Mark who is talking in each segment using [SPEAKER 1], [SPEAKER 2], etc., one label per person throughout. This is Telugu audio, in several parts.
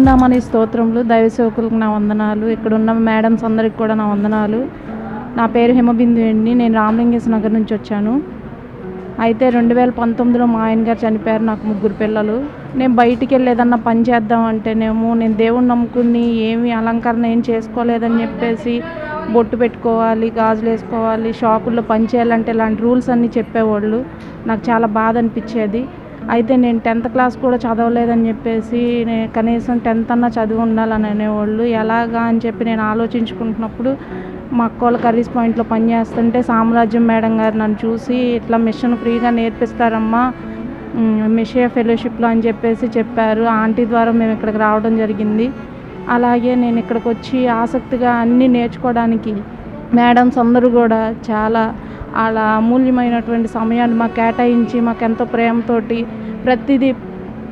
[SPEAKER 1] ఉన్నామని స్తోత్రములు దైవ సేవకులకు నా వందనాలు. ఇక్కడ ఉన్న మేడమ్స్ అందరికి కూడా నా వందనాలు. నా పేరు హిమబిందు అండి. నేను రామలింగేశ్ నగర్ నుంచి వచ్చాను. అయితే రెండు వేల పంతొమ్మిదిలో మా ఆయన గారు చనిపోయారు నాకు ముగ్గురు పిల్లలు. నేను బయటికి వెళ్ళి ఏదన్నా పని చేద్దాం అంటేనేమో నేను దేవుణ్ణి నమ్ముకుని ఏమి అలంకరణ ఏం చేసుకోలేదని చెప్పేసి బొట్టు పెట్టుకోవాలి గాజులు వేసుకోవాలి షాపుల్లో పని చేయాలంటే ఇలాంటి రూల్స్ అన్నీ చెప్పేవాళ్ళు. నాకు చాలా బాధ అనిపించేది. అయితే నేను టెన్త్ క్లాస్ కూడా చదవలేదని చెప్పేసి నేను కనీసం టెన్త్ అన్నా చదివి ఉండాలని అనేవాళ్ళు. ఎలాగా అని చెప్పి నేను ఆలోచించుకుంటున్నప్పుడు మా అక్క వాళ్ళ కర్రీస్ పాయింట్లో పనిచేస్తుంటే సామ్రాజ్యం మేడం గారు నన్ను చూసి ఇట్లా మిషన్ ఫ్రీగా నేర్పిస్తారమ్మా మిషియా ఫెలోషిప్లో అని చెప్పేసి చెప్పారు. ఆంటీ ద్వారా మేము ఇక్కడికి రావడం జరిగింది. అలాగే నేను ఇక్కడికి వచ్చి ఆసక్తిగా అన్నీ నేర్చుకోవడానికి మేడమ్స్ అందరూ కూడా చాలా అలా అమూల్యమైనటువంటి సమయాన్ని మాకు కేటాయించి మాకు ఎంతో ప్రేమతోటి ప్రతిదీ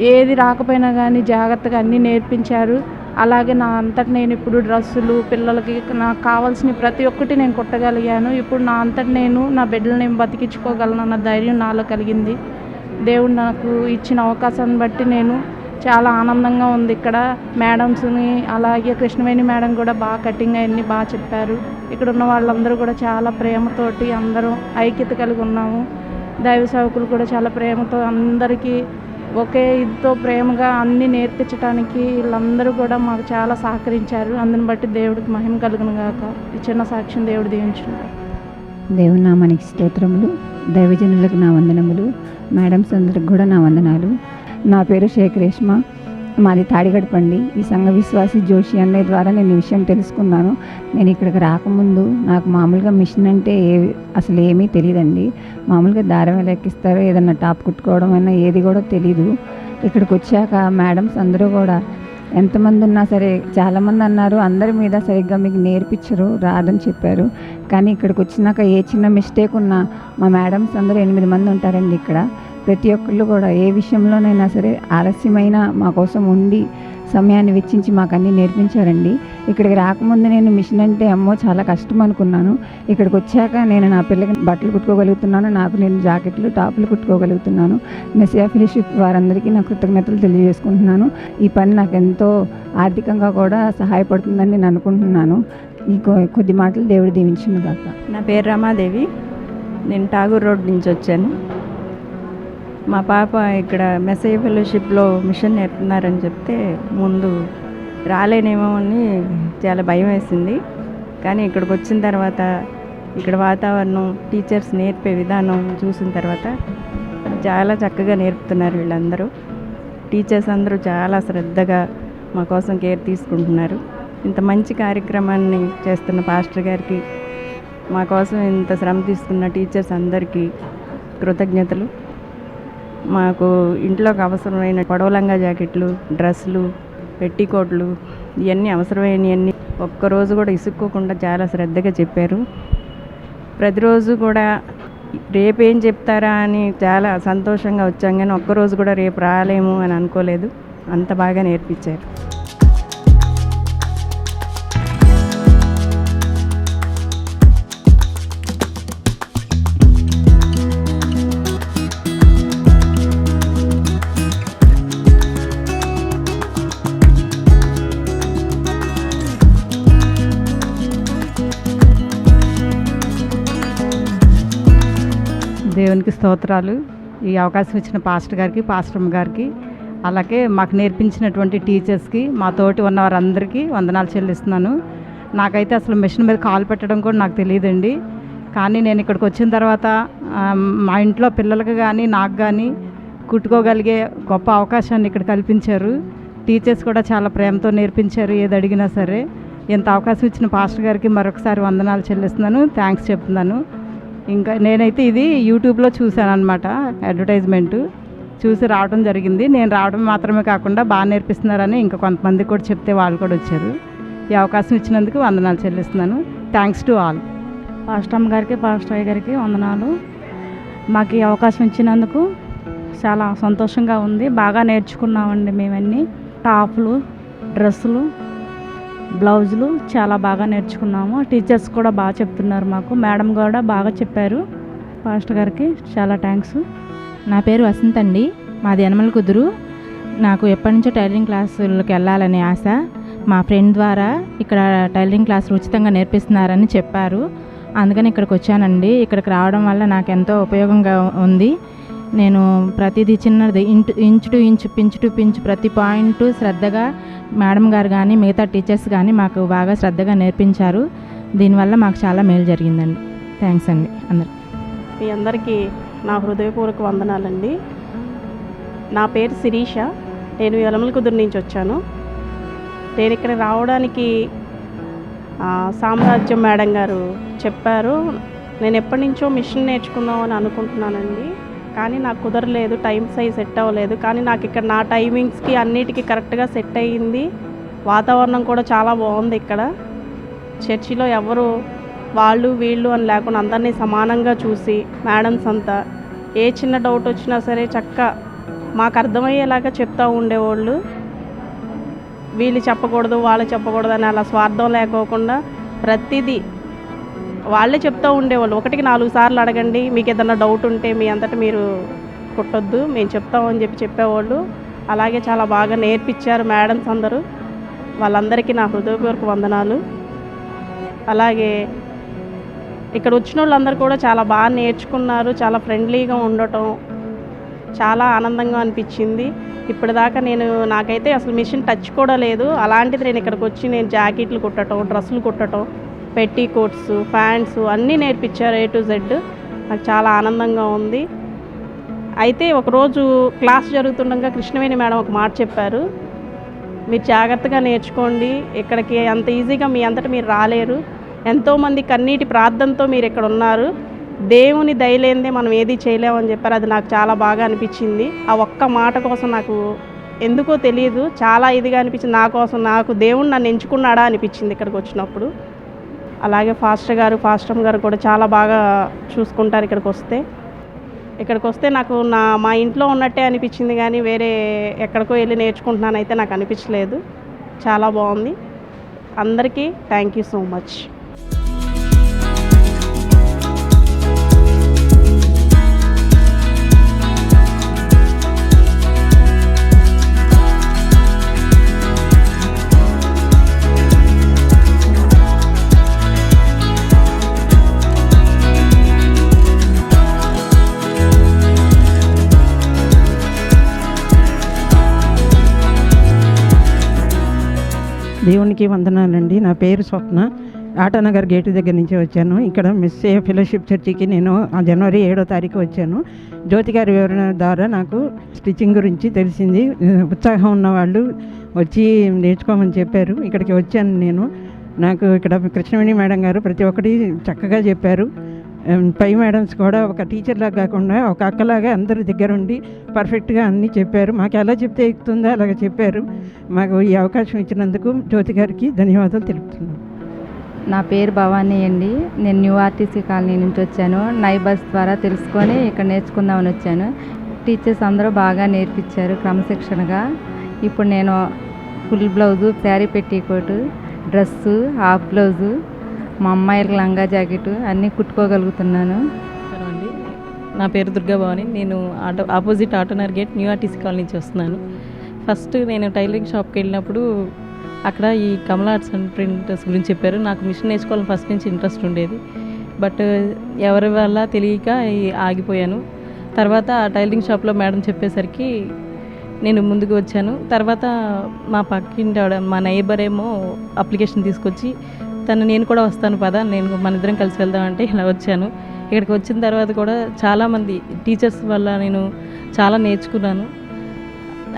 [SPEAKER 1] ఏది రాకపోయినా కానీ జాగ్రత్తగా అన్నీ నేర్పించారు. అలాగే నా అంతటి నేను ఇప్పుడు డ్రెస్సులు పిల్లలకి నాకు కావాల్సిన ప్రతి ఒక్కటి నేను కుట్టగలిగాను. ఇప్పుడు నా అంతటి నేను నా బిడ్డలు నేను బతికించుకోగలను అన్న ధైర్యం నాలో కలిగింది. దేవుడు నాకు ఇచ్చిన అవకాశాన్ని బట్టి నేను చాలా ఆనందంగా ఉంది ఇక్కడ. మేడమ్స్ని అలాగే కృష్ణవేణి మేడం కూడా బాగా కటింగ్ అవన్నీ బాగా చెప్పారు. ఇక్కడ ఉన్న వాళ్ళందరూ కూడా చాలా ప్రేమతోటి అందరం ఐక్యత కలిగి ఉన్నాము. దైవ సేవకులు కూడా చాలా ప్రేమతో అందరికీ ఒకే ఇదితో ప్రేమగా అన్నీ నేర్పించడానికి వీళ్ళందరూ కూడా మాకు చాలా సహకరించారు. అందుని బట్టి దేవుడికి మహిమ కలుగును గాక. ఈ చిన్న సాక్ష్యం దేవుడు దీవించును.
[SPEAKER 2] దేవుని నామానికి స్తోత్రములు. దైవజనులకు నా వందనములు. మేడమ్స్ అందరికి కూడా నా వందనాలు. నా పేరు షేక్ మాది తాడిగడపండి. ఈ సంఘ విశ్వాసి జోషి అన్నయ్య ద్వారా నేను ఈ విషయం తెలుసుకున్నాను. నేను ఇక్కడికి రాకముందు నాకు మామూలుగా మిషన్ అంటే ఏ అసలు ఏమీ తెలియదండి మామూలుగా దారం ఎలా ఎక్కిస్తారో ఏదన్నా టాప్ కుట్టుకోవడం అయినా ఏది కూడా తెలీదు. ఇక్కడికి వచ్చాక మేడమ్స్ అందరూ కూడా ఎంతమంది ఉన్నా సరే చాలామంది అన్నారు అందరి మీద సరిగ్గా మీకు నేర్పించరు రాదని చెప్పారు. కానీ ఇక్కడికి వచ్చినాక ఏ చిన్న మిస్టేక్ ఉన్నా మా మేడమ్స్ అందరూ ఎనిమిది మంది ఉంటారండి ఇక్కడ. ప్రతి ఒక్కళ్ళు కూడా ఏ విషయంలోనైనా సరే ఆలస్యమైన మా కోసం ఉండి సమయాన్ని వెచ్చించి మాకు అన్నీ నేర్పించారండి. ఇక్కడికి రాకముందు నేను మిషన్ అంటే అమ్మో చాలా కష్టం అనుకున్నాను. ఇక్కడికి వచ్చాక నేను నా పిల్లకి బట్టలు కుట్టుకోగలుగుతున్నాను. నాకు నేను జాకెట్లు టాపులు కుట్టుకోగలుగుతున్నాను. మెసియా ఫిలిషిప్ వారందరికీ నా కృతజ్ఞతలు తెలియజేసుకుంటున్నాను. ఈ పని నాకు ఎంతో ఆర్థికంగా కూడా సహాయపడుతుందని నేను అనుకుంటున్నాను. ఈ కొ- కొద్ది మాటలు దేవుడు దీవించింది కాక
[SPEAKER 3] నా పేరు రమాదేవి. నేను టాగూర్ రోడ్ నుంచి వచ్చాను. మా పాప ఇక్కడ మెసై ఫెలోషిప్లో మిషన్ నేర్పుతున్నారని చెప్తే ముందు రాలేనేమో అని చాలా భయం వేసింది. కానీ ఇక్కడికి వచ్చిన తర్వాత ఇక్కడ వాతావరణం టీచర్స్ నేర్పే విధానం చూసిన తర్వాత చాలా చక్కగా నేర్పుతున్నారు వీళ్ళందరూ. టీచర్స్ అందరూ చాలా శ్రద్ధగా మా కోసం కేర్ తీసుకుంటున్నారు. ఇంత మంచి కార్యక్రమాన్ని చేస్తున్న పాస్టర్ గారికి మా కోసం ఇంత శ్రమ తీసుకున్న టీచర్స్ అందరికీ కృతజ్ఞతలు. మాకు ఇంట్లోకి అవసరమైన పొడవలంగా జాకెట్లు డ్రెస్సులు పెట్టికోట్లు ఇవన్నీ అవసరమైనవన్నీ ఒక్కరోజు కూడా ఇసుక్కోకుండా చాలా శ్రద్ధగా చెప్పారు. ప్రతిరోజు కూడా రేపు ఏం చెప్తారా అని చాలా సంతోషంగా వచ్చాం కానీ ఒక్కరోజు కూడా రేపు రాలేము అని అనుకోలేదు. అంత బాగా నేర్పించారు.
[SPEAKER 4] దేవునికి స్తోత్రాలు. ఈ అవకాశం ఇచ్చిన పాస్టర్ గారికి పాస్టర్ గారికి అలాగే మాకు నేర్పించినటువంటి టీచర్స్కి మా తోటి ఉన్న వారందరికీ వందనాలు చెల్లిస్తున్నాను. నాకైతే అసలు మిషన్ మీద కాలు పెట్టడం కూడా నాకు తెలియదండి. కానీ నేను ఇక్కడికి వచ్చిన తర్వాత మా ఇంట్లో పిల్లలకు కానీ నాకు కానీ కుట్టుకోగలిగే గొప్ప అవకాశాన్ని ఇక్కడ కల్పించారు. టీచర్స్ కూడా చాలా ప్రేమతో నేర్పించారు ఏది అడిగినా సరే. ఇంత అవకాశం ఇచ్చిన పాస్టర్ గారికి మరొకసారి వందనాలు చెల్లిస్తున్నాను. థ్యాంక్స్ చెప్తున్నాను. ఇంకా నేనైతే ఇది యూట్యూబ్లో చూశాను అనమాట అడ్వర్టైజ్మెంట్ చూసి రావడం జరిగింది. నేను రావడం మాత్రమే కాకుండా బాగా నేర్పిస్తున్నారని ఇంకా కొంతమంది కూడా చెప్తే వాళ్ళు కూడా వచ్చారు. ఈ అవకాశం ఇచ్చినందుకు వందనాలు చెల్లిస్తున్నాను. థ్యాంక్స్ టు ఆల్
[SPEAKER 1] పాస్టమ్ గారికి పాస్టర్ గారికి వందనాలు. మాకు ఈ అవకాశం ఇచ్చినందుకు చాలా సంతోషంగా ఉంది. బాగా నేర్చుకున్నామండి మేమన్నీ. టాపులు డ్రెస్సులు బ్లౌజులు చాలా బాగా నేర్చుకున్నాము. టీచర్స్ కూడా బాగా చెప్తున్నారు మాకు. మేడం కూడా బాగా చెప్పారు. పాస్టర్ గారికి చాలా థ్యాంక్స్
[SPEAKER 5] నా పేరు వసంత్ అండి. మాది యనమల కుదురు. నాకు ఎప్పటి నుంచో టైలరింగ్ క్లాసులకు వెళ్ళాలనే ఆశ. మా ఫ్రెండ్ ద్వారా ఇక్కడ టైలరింగ్ క్లాసులు ఉచితంగా నేర్పిస్తున్నారని చెప్పారు. అందుకని ఇక్కడికి వచ్చానండి. ఇక్కడికి రావడం వల్ల నాకు ఎంతో ఉపయోగంగా ఉంది. నేను ప్రతిదీ చిన్నది into inch to inch pinch to pinch ప్రతి పాయింట్ శ్రద్ధగా మేడం గారు కానీ మిగతా టీచర్స్ కానీ మాకు బాగా శ్రద్ధగా నేర్పించారు. దీనివల్ల మాకు చాలా మేలు జరిగిందండి. థ్యాంక్స్ అండి అందరు
[SPEAKER 6] మీ అందరికీ నా హృదయపూర్వక వందనాలండి. నా పేరు శిరీష. నేను యలమల కుదురు నుంచి వచ్చాను. నేను ఇక్కడ రావడానికి సామ్రాజ్యం మేడం గారు చెప్పారు. నేను ఎప్పటి నుంచో మిషన్ నేర్చుకుందాం అని అనుకుంటున్నానండి. కానీ నాకు కుదరలేదు టైం సైజ్ సెట్ అవ్వలేదు. కానీ నాకు ఇక్కడ నా టైమింగ్స్కి అన్నిటికీ కరెక్ట్గా సెట్ అయ్యింది. వాతావరణం కూడా చాలా బాగుంది ఇక్కడ. చర్చిలో ఎవరు వాళ్ళు వీళ్ళు అని లేకుండా అందరినీ సమానంగా చూసి మేడమ్స్ అంతా ఏ చిన్న డౌట్ వచ్చినా సరే చక్క మాకు అర్థమయ్యేలాగా చెప్తూ ఉండేవాళ్ళు. వీళ్ళు చెప్పకూడదు వాళ్ళు చెప్పకూడదు అని అలా స్వార్థం లేకోకుండా ప్రతిదీ వాళ్ళే చెప్తూ ఉండేవాళ్ళు ఒకటికి నాలుగు సార్లు అడగండి మీకు ఏదైనా డౌట్ ఉంటే మీ అంతటా మీరు కుట్టొద్దు మేము చెప్తామని చెప్పి చెప్పేవాళ్ళు. అలాగే చాలా బాగా నేర్పించారు మేడమ్స్ అందరూ. వాళ్ళందరికీ నా హృదయపూర్వక వందనాలు. అలాగే ఇక్కడ వచ్చిన వాళ్ళందరూ కూడా చాలా బాగా నేర్చుకున్నారు చాలా ఫ్రెండ్లీగా ఉండటం చాలా ఆనందంగా అనిపించింది. ఇప్పటిదాకా నేను నాకైతే అసలు మిషన్ టచ్ కూడా లేదు. అలాంటిది నేను ఇక్కడికి వచ్చి నేను జాకెట్లు కుట్టడం డ్రెస్సులు కుట్టడం పెట్టి కోట్స్ ప్యాంట్స్ అన్నీ నేర్పించారు ఏ టు జెడ్ నాకు చాలా ఆనందంగా ఉంది. అయితే ఒకరోజు క్లాస్ జరుగుతుండగా కృష్ణవేణి మేడం ఒక మాట చెప్పారు. మీరు జాగ్రత్తగా నేర్చుకోండి. ఇక్కడికి అంత ఈజీగా మీ అంతటా మీరు రాలేరు. ఎంతోమంది కన్నీటి ప్రార్థనతో మీరు ఇక్కడ ఉన్నారు. దేవుని దయలేందే మనం ఏది చేయలేమని చెప్పారు. అది నాకు చాలా బాగా అనిపించింది. ఆ ఒక్క మాట కోసం నాకు ఎందుకో తెలియదు చాలా ఇదిగా అనిపించింది. నా కోసం నాకు దేవుడు నన్ను ఎంచుకున్నాడా అనిపించింది ఇక్కడికి వచ్చినప్పుడు. అలాగే ఫాస్టర్ గారు ఫాస్టమ్ గారు కూడా చాలా బాగా చూసుకుంటారు ఇక్కడికి వస్తే. ఇక్కడికి వస్తే నాకు నా మా ఇంట్లో ఉన్నట్టే అనిపించింది కానీ వేరే ఎక్కడికో వెళ్ళి నేర్చుకుంటున్నానైతే నాకు అనిపించలేదు. చాలా బాగుంది. అందరికీ థ్యాంక్ యూ సో మచ్
[SPEAKER 7] దేవునికి వందనాలండి. నా పేరు స్వప్న. ఆటానగర్ గేటు దగ్గర నుంచి వచ్చాను. ఇక్కడ మిస్ ఏ ఫెలోషిప్ చర్చికి నేను ఆ జనవరి ఏడో తారీఖు వచ్చాను. జ్యోతి గారి వివరణ ద్వారా నాకు స్టిచ్చింగ్ గురించి తెలిసింది. ఉత్సాహం ఉన్న వాళ్ళు వచ్చి నేర్చుకోమని చెప్పారు. ఇక్కడికి వచ్చాను నేను. నాకు ఇక్కడ కృష్ణవేణి మేడం గారు ప్రతి ఒక్కటి చక్కగా చెప్పారు. పై మేడమ్స్ కూడా ఒక టీచర్లా కాకుండా ఒక అక్కలాగా అందరి దగ్గర ఉండి పర్ఫెక్ట్గా అన్నీ చెప్పారు. మాకు ఎలా చెప్తే ఎక్కుతుందో అలాగ చెప్పారు. మాకు ఈ అవకాశం ఇచ్చినందుకు జ్యోతి గారికి ధన్యవాదాలు తెలుపుతున్నాను
[SPEAKER 8] నా పేరు భవానీ అండి. నేను న్యూ ఆర్టీసీ కాలనీ నుంచి వచ్చాను. నైబర్స్ ద్వారా తెలుసుకొని ఇక్కడ నేర్చుకుందామని వచ్చాను. టీచర్స్ అందరూ బాగా నేర్పించారు క్రమశిక్షణగా. ఇప్పుడు నేను full blouse sari petticoat dress half blouse మా అమ్మాయిలకు లంగా జాకెట్ అన్నీ కుట్టుకోగలుగుతున్నాను.
[SPEAKER 9] అండి నా పేరు దుర్గా భవాని. నేను auto opposite Autonagar gate new RTC colony నుంచి వస్తున్నాను. ఫస్ట్ నేను టైలరింగ్ షాప్కి వెళ్ళినప్పుడు అక్కడ ఈ కమల ఆర్ట్స్ అండ్ ప్రింటర్స్ గురించి చెప్పారు. నాకు మిషన్ నేర్చుకోవాలని ఫస్ట్ నుంచి ఇంట్రెస్ట్ ఉండేది. బట్ ఎవరి వల్ల తెలియక ఆగిపోయాను. తర్వాత ఆ టైలరింగ్ షాప్లో మేడం చెప్పేసరికి నేను ముందుకు వచ్చాను. తర్వాత మా పక్కింటి మా నైబర్ ఏమో అప్లికేషన్ తీసుకొచ్చి తను నేను కూడా వస్తాను పదా. నేను మన ఇద్దరం కలిసి వెళ్దామంటే ఇలా వచ్చాను. ఇక్కడికి వచ్చిన తర్వాత కూడా చాలామంది టీచర్స్ వల్ల నేను చాలా నేర్చుకున్నాను.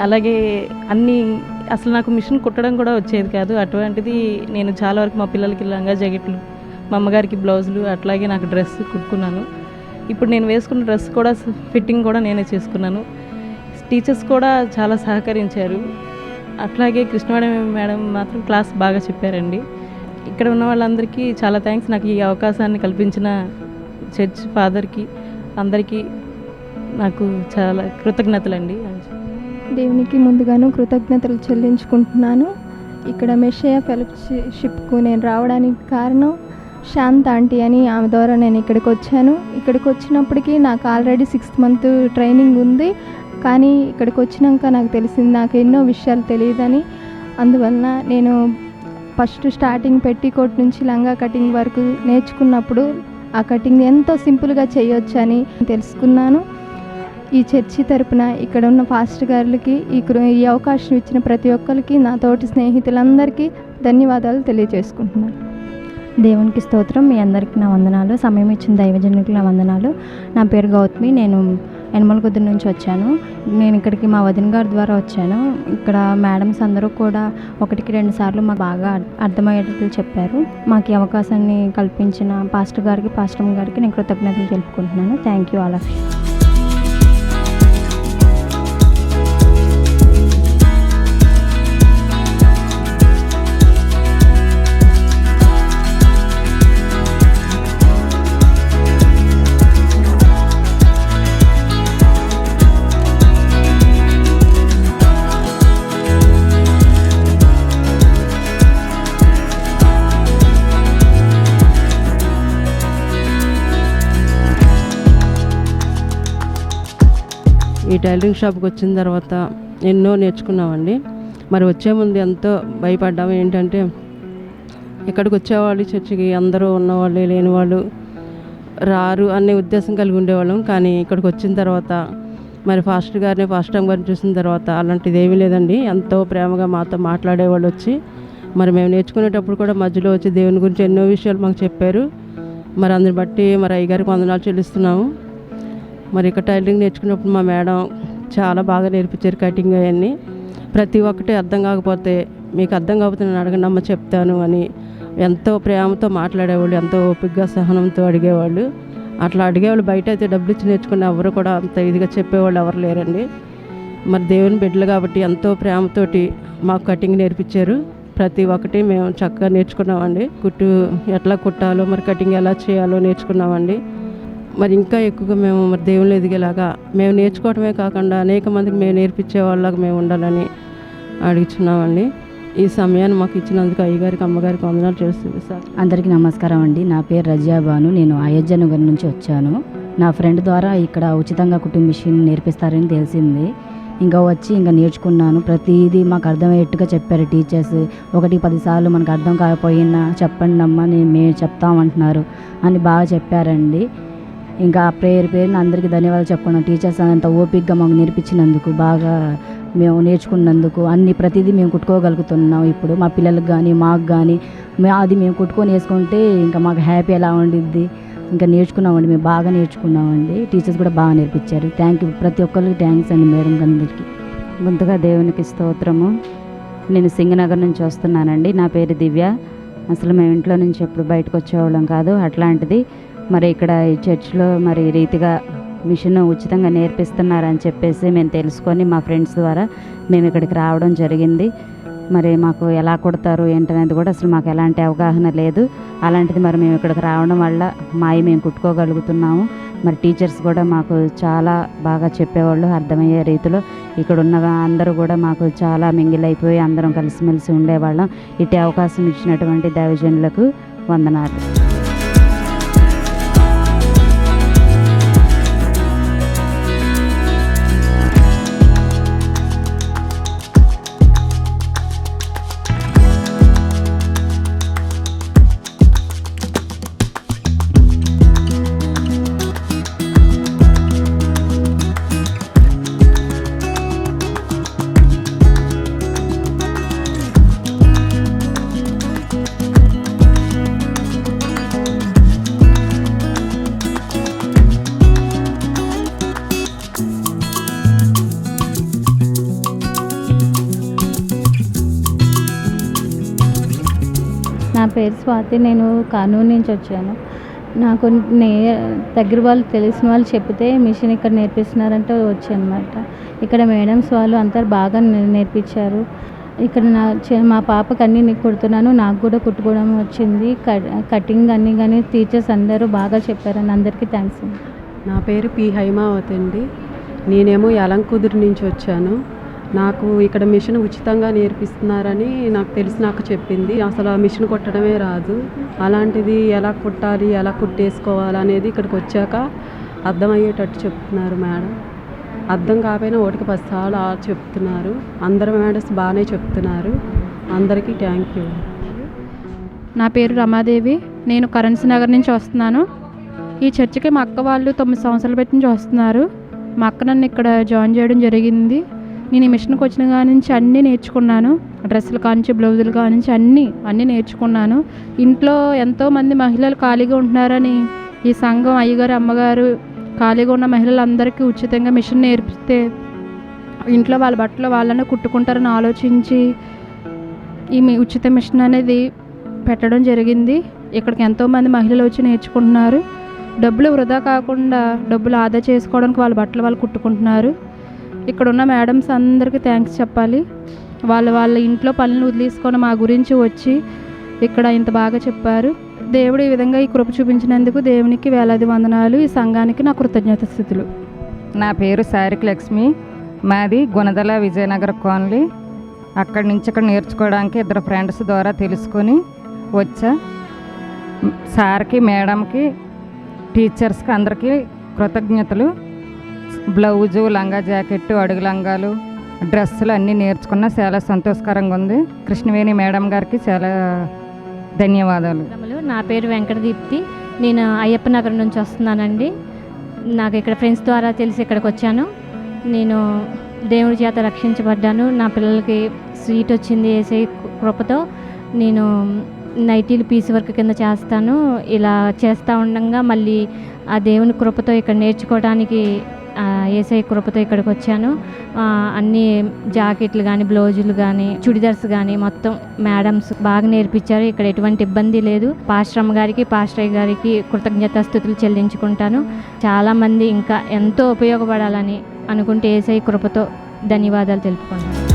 [SPEAKER 9] అలాగే అన్ని అసలు నాకు మిషన్ కుట్టడం కూడా వచ్చేది కాదు. అటువంటిది నేను చాలా వరకు మా పిల్లలకి లంగా జాకెట్లు మా అమ్మగారికి బ్లౌజులు అట్లాగే నాకు డ్రెస్ కుట్టుకున్నాను. ఇప్పుడు నేను వేసుకున్న డ్రెస్ కూడా ఫిట్టింగ్ కూడా నేనే చేసుకున్నాను. టీచర్స్ కూడా చాలా సహకరించారు. అట్లాగే కృష్ణవాడ మేడం మాత్రం క్లాస్ బాగా చెప్పారండి. ఇక్కడ ఉన్న వాళ్ళందరికీ చాలా థ్యాంక్స్ నాకు ఈ అవకాశాన్ని కల్పించిన చర్చ్ ఫాదర్కి అందరికీ నాకు చాలా కృతజ్ఞతలండి.
[SPEAKER 10] దేవునికి ముందుగాను కృతజ్ఞతలు చెల్లించుకుంటున్నాను. ఇక్కడ మెషయ ఫెలోషిప్కు నేను రావడానికి కారణం శాంత్ ఆంటీ అని ఆమె ద్వారా నేను ఇక్కడికి వచ్చాను. ఇక్కడికి వచ్చినప్పటికీ నాకు ఆల్రెడీ సిక్స్త్ మంత్ ట్రైనింగ్ ఉంది. కానీ ఇక్కడికి వచ్చినాక నాకు తెలిసింది నాకు ఎన్నో విషయాలు తెలియదని. అందువలన నేను ఫస్ట్ స్టార్టింగ్ పెట్టికోట్ నుంచి లంగా కటింగ్ వరకు నేర్చుకున్నప్పుడు ఆ కటింగ్ ఎంతో సింపుల్గా చేయొచ్చని తెలుసుకున్నాను. ఈ చర్చి తరపున ఇక్కడ ఉన్న ఫాస్ట్ గారులకి ఈ ఈ అవకాశం ఇచ్చిన ప్రతి ఒక్కరికి నా తోటి స్నేహితులందరికీ ధన్యవాదాలు తెలియజేసుకుంటున్నాను.
[SPEAKER 11] దేవునికి స్తోత్రం. మీ అందరికీ నా వందనాలు. సమయం ఇచ్చిన దైవజనులకు నా వందనాలు. నా పేరు గౌతమి. నేను యనమలగుద్దు నుంచి వచ్చాను. నేను ఇక్కడికి మా వదిన గారి ద్వారా వచ్చాను. ఇక్కడ మేడమ్స్ అందరూ కూడా ఒకటికి రెండు సార్లు మాకు బాగా అర్థమయ్యేటట్లు చెప్పారు. మాకు ఈ అవకాశాన్ని కల్పించిన పాస్టర్ గారికి పాస్టర్ గారికి నేను కృతజ్ఞతలు తెలుపుకుంటున్నాను. Thank you all of you
[SPEAKER 12] ఈ టైలరింగ్ షాప్కి వచ్చిన తర్వాత ఎన్నో నేర్చుకున్నామండి. మరి వచ్చే ముందు ఎంతో భయపడ్డాము. ఏంటంటే ఇక్కడికి వచ్చేవాళ్ళు చర్చికి అందరూ ఉన్నవాళ్ళు లేని వాళ్ళు రారు అనే ఉద్దేశం కలిగి ఉండేవాళ్ళం. కానీ ఇక్కడికి వచ్చిన తర్వాత మరి ఫాస్ట్ గారిని ఫాస్ట్ టైం గారిని చూసిన తర్వాత అలాంటిది ఏమీ లేదండి. ఎంతో ప్రేమగా మాతో మాట్లాడేవాళ్ళు వచ్చి మరి మేము నేర్చుకునేటప్పుడు కూడా మధ్యలో వచ్చి దేవుని గురించి ఎన్నో విషయాలు మాకు చెప్పారు. మరి అందుని బట్టి మరి అయ్యగారికి వందనాలు చెల్లిస్తున్నాము. మరి ఇక్కడ టైలరింగ్ నేర్చుకున్నప్పుడు మా మేడం చాలా బాగా నేర్పించారు కటింగ్ అవన్నీ. ప్రతి ఒక్కటి అర్థం కాకపోతే మీకు అర్థం కాకపోతే నేను అడగండి అమ్మ చెప్తాను అని ఎంతో ప్రేమతో మాట్లాడేవాళ్ళు ఎంతో ఓపికగా సహనంతో అడిగేవాళ్ళు. అట్లా అడిగేవాళ్ళు బయట అయితే డబ్బులు ఇచ్చి నేర్చుకున్న ఎవరు కూడా అంత ఇదిగా చెప్పేవాళ్ళు ఎవరు లేరండి. మరి దేవుని బిడ్డలు కాబట్టి ఎంతో ప్రేమతోటి మాకు కటింగ్ నేర్పించారు. ప్రతి ఒక్కటి మేము చక్కగా నేర్చుకున్నామండి. కుట్టు ఎట్లా కుట్టాలో మరి కటింగ్ ఎలా చేయాలో నేర్చుకున్నామండి. మరి ఇంకా ఎక్కువగా మేము మరి దేవుళ్ళు ఎదిగేలాగా మేము నేర్చుకోవటమే కాకుండా అనేక మందికి మేము నేర్పించే వాళ్ళగా మేము ఉండాలని అడుగుతున్నామండి ఈ సమయాన్ని మాకు ఇచ్చినందుకు అయ్యగారికి అమ్మగారికి వందనాలు చేస్తుంది సార్.
[SPEAKER 13] అందరికీ నమస్కారం అండి. నా పేరు రజియా బాను నేను అయోధ్య నగర్ నుంచి వచ్చాను. నా ఫ్రెండ్ ద్వారా ఇక్కడ ఉచితంగా కుటుంబ మిషన్ నేర్పిస్తారని తెలిసింది. ఇంకా వచ్చి ఇంకా నేర్చుకున్నాను. ప్రతిదీ మాకు అర్థమయ్యేట్టుగా చెప్పారు టీచర్స్. ఒకటి పదిసార్లు మనకు అర్థం కాకపోయినా చెప్పండి అమ్మా నేను మేము చెప్తామంటున్నారు అని బాగా చెప్పారండి. ఇంకా ప్రేయర్ పేరుని అందరికీ ధన్యవాదాలు చెప్పుకున్నాం. టీచర్స్ అంత ఓపిక్గా మాకు నేర్పించినందుకు బాగా మేము నేర్చుకున్నందుకు అన్ని ప్రతిదీ మేము కుట్టుకోగలుగుతున్నాం ఇప్పుడు. మా పిల్లలకు కానీ మాకు కానీ మే- అది మేము కుట్టుకొని వేసుకుంటే ఇంకా మాకు హ్యాపీ ఎలా ఉండిద్ది? ఇంకా నేర్చుకున్నామండి మేము బాగా నేర్చుకున్నామండి. టీచర్స్ కూడా బాగా నేర్పించారు. Thank you. ప్రతి ఒక్కరికి థ్యాంక్స్ అండి మేడం అందరికీ
[SPEAKER 14] ముందుగా దేవునికి స్తోత్రము. నేను సింగనగర్ నుంచి వస్తున్నానండి. నా పేరు దివ్య. అసలు మేము ఇంట్లో నుంచి ఎప్పుడు బయటకు వచ్చేవాళ్ళం కాదు. అట్లాంటిది మరి ఇక్కడ ఈ చర్చ్లో మరి రీతిగా మిషన్ ఉచితంగా నేర్పిస్తున్నారని చెప్పేసి మేము తెలుసుకొని మా ఫ్రెండ్స్ ద్వారా మేము ఇక్కడికి రావడం జరిగింది. మరి మాకు ఎలా కుడతారు ఏంటనేది కూడా అసలు మాకు ఎలాంటి అవగాహన లేదు. అలాంటిది మరి మేము ఇక్కడికి రావడం వల్ల మాయి మేము కుట్టుకోగలుగుతున్నాము. మరి టీచర్స్ కూడా మాకు చాలా బాగా చెప్పేవాళ్ళు అర్థమయ్యే రీతిలో ఇక్కడ ఉన్న అందరూ కూడా మాకు చాలా మింగిల్ అయిపోయి అందరం కలిసిమెలిసి ఉండేవాళ్ళం. ఇట్టి అవకాశం ఇచ్చినటువంటి దైవజనులకు వందనాలు.
[SPEAKER 15] స్వాతి నేను కానూరు నుంచి వచ్చాను. నాకు నే దగ్గర వాళ్ళు తెలిసిన వాళ్ళు చెప్తే మిషన్ ఇక్కడ నేర్పిస్తున్నారంటే వచ్చానమాట. ఇక్కడ మేడమ్స్ వాళ్ళు అంతా బాగా నేర్పించారు. ఇక్కడ నా చే- మా పాపకి అన్నీ నేను కుడుతున్నాను నాకు కూడా కుట్టుకోవడం వచ్చింది. కటింగ్ అన్నీ కానీ టీచర్స్ అందరూ బాగా చెప్పారని అందరికీ థ్యాంక్స్ అండి.
[SPEAKER 16] నా పేరు పి హైమావతి అండి. నేనేమో యలంకుదురు నుంచి వచ్చాను. నాకు ఇక్కడ మిషన్ ఉచితంగా నేర్పిస్తున్నారని నాకు తెలిసి నాకు చెప్పింది. అసలు ఆ మిషన్ కుట్టడమే రాదు. అలాంటిది ఎలా కుట్టాలి ఎలా కుట్టేసుకోవాలి అనేది ఇక్కడికి వచ్చాక అర్థమయ్యేటట్టు చెప్తున్నారు మేడం. అర్థం కాకపోయినా ఒకటికి పది సార్లు చెప్తున్నారు. అందరు మేడమ్స్ బాగానే చెప్తున్నారు. అందరికీ థ్యాంక్ యూ.
[SPEAKER 17] నా పేరు రమాదేవి. నేను కరెన్సీ నగర్ నుంచి వస్తున్నాను. ఈ చర్చికి మా అక్క వాళ్ళు తొమ్మిది సంవత్సరాల పెట్టి నుంచి వస్తున్నారు. మా అక్క నన్ను ఇక్కడ జాయిన్ చేయడం జరిగింది. నేను ఈ మిషన్కి వచ్చిన కాడి నుంచి అన్నీ నేర్చుకున్నాను. డ్రెస్సులు కానించి బ్లౌజులు కానించి అన్నీ అన్నీ నేర్చుకున్నాను. ఇంట్లో ఎంతోమంది మహిళలు ఖాళీగా ఉంటున్నారని ఈ సంఘం అయ్యగారు అమ్మగారు ఖాళీగా ఉన్న మహిళలందరికీ ఉచితంగా మిషన్ నేర్పిస్తే ఇంట్లో వాళ్ళ బట్టలు వాళ్ళనే కుట్టుకుంటారని ఆలోచించి ఈ మీ ఉచిత మిషన్ అనేది పెట్టడం జరిగింది. ఇక్కడికి ఎంతోమంది మహిళలు వచ్చి నేర్చుకుంటున్నారు. డబ్బులు వృధా కాకుండా డబ్బులు ఆదా చేసుకోవడానికి వాళ్ళ బట్టలు వాళ్ళు కుట్టుకుంటున్నారు. ఇక్కడ ఉన్న మేడమ్స్ అందరికీ థ్యాంక్స్ చెప్పాలి. వాళ్ళు వాళ్ళ ఇంట్లో పనులు వదిలేసుకొని మా గురించి వచ్చి ఇక్కడ ఇంత బాగా చెప్పారు. దేవుడు ఈ విధంగా ఈ కృప చూపించినందుకు దేవునికి వేలాది వందనాలు. ఈ సంఘానికి నా కృతజ్ఞత స్థితులు.
[SPEAKER 18] నా పేరు సారిక లక్ష్మి. మాది గుణదల విజయనగర కాలనీ. అక్కడి నుంచి ఇక్కడ నేర్చుకోవడానికి ఇద్దరు ఫ్రెండ్స్ ద్వారా తెలుసుకొని వచ్చా. సార్కి మేడంకి టీచర్స్కి అందరికీ కృతజ్ఞతలు. బ్లౌజు లంగా జాకెట్టు అడుగు లంగాలు డ్రెస్సులు అన్నీ నేర్చుకున్న చాలా సంతోషకరంగా ఉంది. కృష్ణవేణి మేడం గారికి చాలా ధన్యవాదాలు.
[SPEAKER 19] నా పేరు వెంకటదీప్తి. నేను అయ్యప్ప నగర్ నుంచి వస్తున్నానండి. నాకు ఇక్కడ ఫ్రెండ్స్ ద్వారా తెలిసి ఇక్కడికి వచ్చాను. నేను దేవుడి చేత రక్షించబడ్డాను. నా పిల్లలకి స్వీట్ వచ్చింది వేసే కృపతో నేను నైటీలు పీస్ వర్క్ కింద చేస్తాను. ఇలా చేస్తూ ఉండగా మళ్ళీ ఆ దేవుని కృపతో ఇక్కడ నేర్చుకోవడానికి ఏసై కృపతో ఇక్కడికి వచ్చాను. అన్ని జాకెట్లు కానీ బ్లౌజులు కానీ చుడిదార్స్ కానీ మొత్తం మేడమ్స్ బాగా నేర్పించారు. ఇక్కడ ఎటువంటి ఇబ్బంది లేదు. పాశ్రమ గారికి పాశ్రయ గారికి కృతజ్ఞతాస్థుతులు చెల్లించుకుంటాను. చాలామంది ఇంకా ఎంతో ఉపయోగపడాలని అనుకుంటే ఏసై కృపతో ధన్యవాదాలు తెలుపుకుంటాను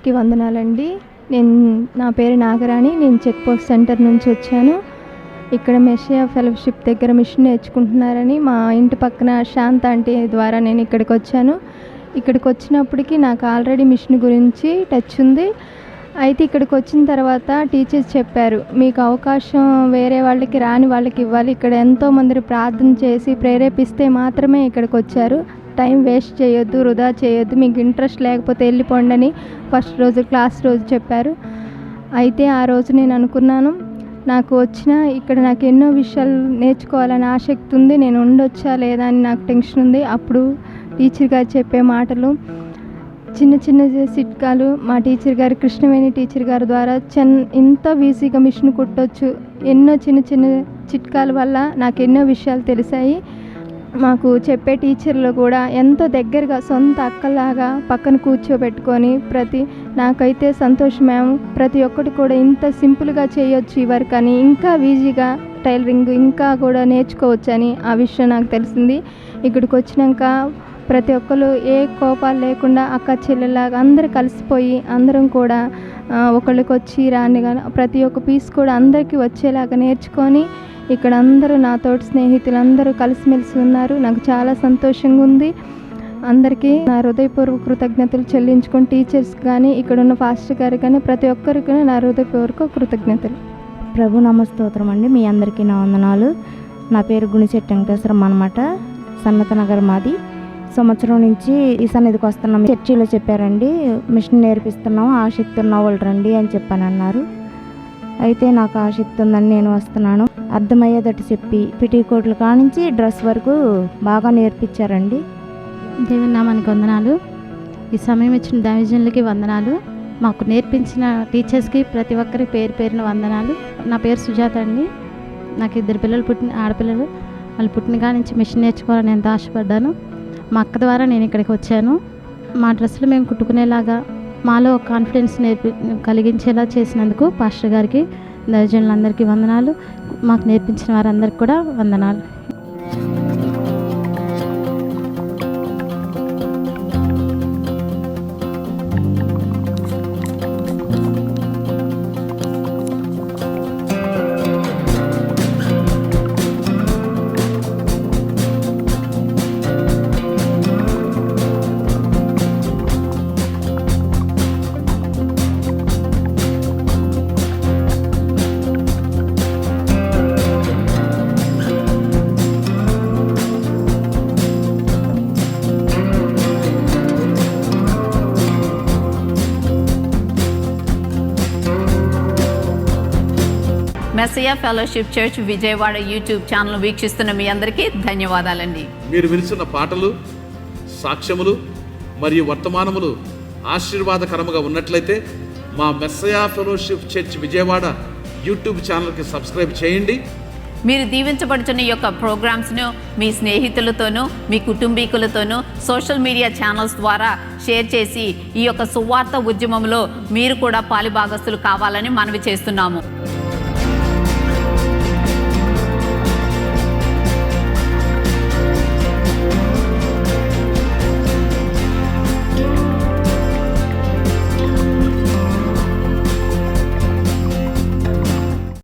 [SPEAKER 10] అందరికీ వందనాలండి. నేను నా పేరు నాగరాణి. నేను చెక్ పోస్ట్ సెంటర్ నుంచి వచ్చాను. ఇక్కడ మెషియా ఫెలోషిప్ దగ్గర మిషన్ నేర్చుకుంటున్నారని మా ఇంటి పక్కన శాంత ఆంటీ ద్వారా నేను ఇక్కడికి వచ్చాను. ఇక్కడికి వచ్చినప్పటికి నాకు ఆల్రెడీ మిషన్ గురించి టచ్ ఉంది. అయితే ఇక్కడికి వచ్చిన తర్వాత టీచర్స్ చెప్పారు మీకు అవకాశం వేరే వాళ్ళకి రాని వాళ్ళకి ఇవ్వాలి. ఇక్కడ ఎంతోమంది ప్రార్థన చేసి ప్రేరేపిస్తే మాత్రమే ఇక్కడికి వచ్చారు. టైం వేస్ట్ చేయొద్దు వృధా చేయొద్దు మీకు ఇంట్రెస్ట్ లేకపోతే వెళ్ళిపోండి అని ఫస్ట్ రోజు క్లాస్ రోజు చెప్పారు. అయితే ఆ రోజు నేను అనుకున్నాను నాకు వచ్చిన ఇక్కడ నాకు ఎన్నో విషయాలు నేర్చుకోవాలని ఆసక్తి ఉంది నేను ఉండొచ్చా లేదా అని నాకు టెన్షన్ ఉంది. అప్పుడు టీచర్ గారు చెప్పే మాటలు చిన్న చిన్న చిట్కాలు మా టీచర్ గారు కృష్ణవేణి టీచర్ గారి ద్వారా చెన్ ఎంతో ఈజీగా మిషన్ కుట్టొచ్చు ఎన్నో చిన్న చిన్న చిట్కాల వల్ల నాకు ఎన్నో విషయాలు తెలిసాయి. మాకు చెప్పే టీచర్లు కూడా ఎంతో దగ్గరగా సొంత అక్కలాగా పక్కన కూర్చోబెట్టుకొని ప్రతి నాకైతే సంతోషం మ్యామ్. ప్రతి ఒక్కటి కూడా ఇంత సింపుల్గా చేయొచ్చు ఈ వర్క్ అని ఇంకా ఈజీగా టైలరింగ్ ఇంకా కూడా నేర్చుకోవచ్చని ఆ విషయం నాకు తెలిసింది. ఇక్కడికి వచ్చినాక ప్రతి ఒక్కరు ఏ కోపాలు లేకుండా అక్క చెల్లెలాగా అందరూ కలిసిపోయి అందరం కూడా ఒకళ్ళకి వచ్చి రాని కానీ ప్రతి ఒక్క పీస్ కూడా అందరికీ వచ్చేలాగా నేర్చుకొని ఇక్కడ అందరూ నాతోటి స్నేహితులందరూ కలిసిమెలిసి ఉన్నారు. నాకు చాలా సంతోషంగా ఉంది. అందరికీ నా హృదయపూర్వక కృతజ్ఞతలు చెల్లించుకొని టీచర్స్ కానీ ఇక్కడ ఉన్న ఫాస్టర్ గారు కానీ ప్రతి ఒక్కరికి నా హృదయపూర్వక కృతజ్ఞతలు.
[SPEAKER 20] ప్రభు నమస్తోత్రం అండి. మీ అందరికీ నా వందనాలు. నా పేరు గుణిశెట్టి వెంకటేశ్వరం అనమాట సన్నత నగర్ మాది. సంవత్సరం నుంచి ఈ సన్నిధికి వస్తున్నాం చర్చిలో చెప్పారండి. మిషన్ నేర్పిస్తున్నాం ఆసక్తి ఉన్న వాళ్ళు రండి అని చెప్పని అన్నారు. అయితే నాకు ఆసక్తి ఉందని నేను వస్తున్నాను. అర్థమయ్యేదట్టు చెప్పి పిటీకోట్లు కానించి డ్రెస్ వరకు బాగా నేర్పించారండి.
[SPEAKER 19] దేవుని నామానికి వందనాలు. ఈ సమయం ఇచ్చిన దైవజనులకి వందనాలు. మాకు నేర్పించిన టీచర్స్కి ప్రతి ఒక్కరి పేరు పేరున వందనాలు. నా పేరు సుజాత అండి. నాకు ఇద్దరు పిల్లలు పుట్టిన ఆడపిల్లలు. వాళ్ళు పుట్టిన కాడ నుంచి మిషన్ నేర్చుకోవాలని ఎంత ఆశపడ్డాను. మా అక్క ద్వారా నేను ఇక్కడికి వచ్చాను.
[SPEAKER 15] మా డ్రెస్సులు మేము కుట్టుకునేలాగా మాలో కాన్ఫిడెన్స్ నేర్పి కలిగించేలా చేసినందుకు పాస్టర్ గారికి దర్జనులందరికీ వందనాలు. మాకు నేర్పించిన వారందరికీ కూడా వందనాలు.
[SPEAKER 21] Messiah fellowship church Vijayawada YouTube channel వీక్షిస్తున్న మీ అందరికీ ధన్యవాదాలండి.
[SPEAKER 22] మీరు వినిస్తున్న పాటలు సాక్ష్యములు మరియు వర్తమానములు ఆశీర్వాదకరముగా ఉన్నట్లయితే మా Messiah fellowship church Vijayawada YouTube ఛానల్కి సబ్స్క్రైబ్ చేయండి.
[SPEAKER 21] మీరు దీవించబడుతున్న ఈ యొక్క ప్రోగ్రామ్స్ను మీ స్నేహితులతోనూ మీ కుటుంబీకులతోనూ సోషల్ మీడియా ఛానల్స్ ద్వారా షేర్ చేసి ఈ యొక్క సువార్త ఉద్యమంలో మీరు కూడా పాలిభాగస్తులు కావాలని మనవి చేస్తున్నాము.